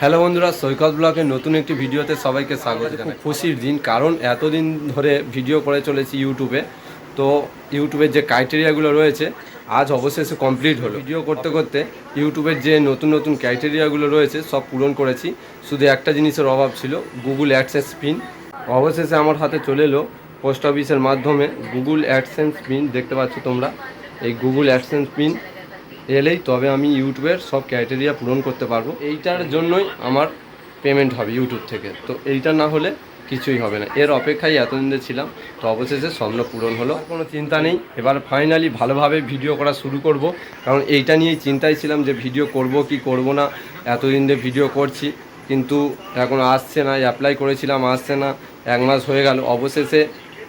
Hello বন্ধুরা সৈকত ব্লকের নতুন একটি ভিডিওতে সবাইকে স্বাগত খুব খুশির দিন কারণ এতদিন ধরে ভিডিও করে চলেছি ইউটিউবে। তো ইউটিউবের যে ক্রাইটেরিয়াগুলো রয়েছে আজ অবশেষে কমপ্লিট হলো। ভিডিও করতে করতে ইউটিউবের যে নতুন নতুন ক্রাইটেরিয়াগুলো রয়েছে সব পূরণ করেছি। শুধু একটা জিনিসের অভাব ছিল গুগল অ্যাডসেন্স পিন অবশেষে আমার হাতে চলে এলো পোস্ট অফিসের মাধ্যমে গুগল অ্যাডসেন্স পিন দেখতে পাচ্ছ তোমরা। এই গুগল অ্যাডসেন্স পিন এলেই তবে আমি ইউটিউবের সব ক্রাইটেরিয়া পূরণ করতে পারব। এইটার জন্যই আমার পেমেন্ট হবে ইউটিউব থেকে। তো এইটা না হলে কিছুই হবে না। এর অপেক্ষায় এতদিন ছিলাম, তো অবশেষে স্বপ্ন পূরণ হলো। কোনো চিন্তা নেই। এবার ফাইনালি ভালোভাবে ভিডিও করা শুরু করব। কারণ এইটা নিয়েই চিন্তায় ছিলাম যে ভিডিও করব কি করব না। এতদিন ধরে ভিডিও করছি, কিন্তু এখন আসছে না। অ্যাপ্লাই করেছিলাম, আসছে না। এক মাস হয়ে গেল। অবশেষে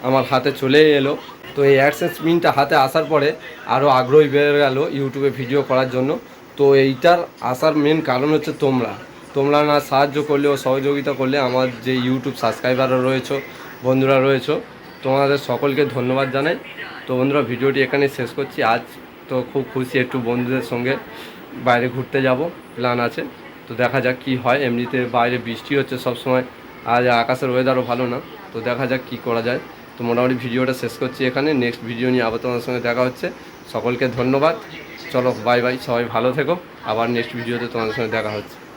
আমার হাতে চলে এলো। তো এই অ্যাডসেন্স পিনটা হাতে আসার পরে আরও আগ্রহী বেড়ে গেল ইউটিউবে ভিডিও করার জন্য। তো এইটার আসার মেন কারণ হচ্ছে তোমরা। তোমরা না সাহায্য করলে ও সহযোগিতা করলে আমার যে ইউটিউব সাবস্ক্রাইবাররা রয়েছো, বন্ধুরা রয়েছো, তোমাদের সকলকে ধন্যবাদ জানাই। তো বন্ধুরা, ভিডিওটি এখানে শেষ করছি। আজ তো খুব খুশি একটু বন্ধুদের সঙ্গে বাইরে ঘুরতে যাব প্ল্যান আছে। তো দেখা যাক কি হয়। এমনিতে বাইরে বৃষ্টি হচ্ছে সব সময় আজ আকাশের ওয়েদারও ভালো না। তো দেখা যাক কি করা যায়। তো মোটামুটি ভিডিওটা শেষ করছি এখানে। নেক্সট ভিডিও নিয়ে আবার তোমাদের সঙ্গে দেখা হচ্ছে। সকলকে ধন্যবাদ। চলো বাই বাই সবাই ভালো থেকো। আবার নেক্সট ভিডিওতে তোমাদের সঙ্গে দেখা হচ্ছে।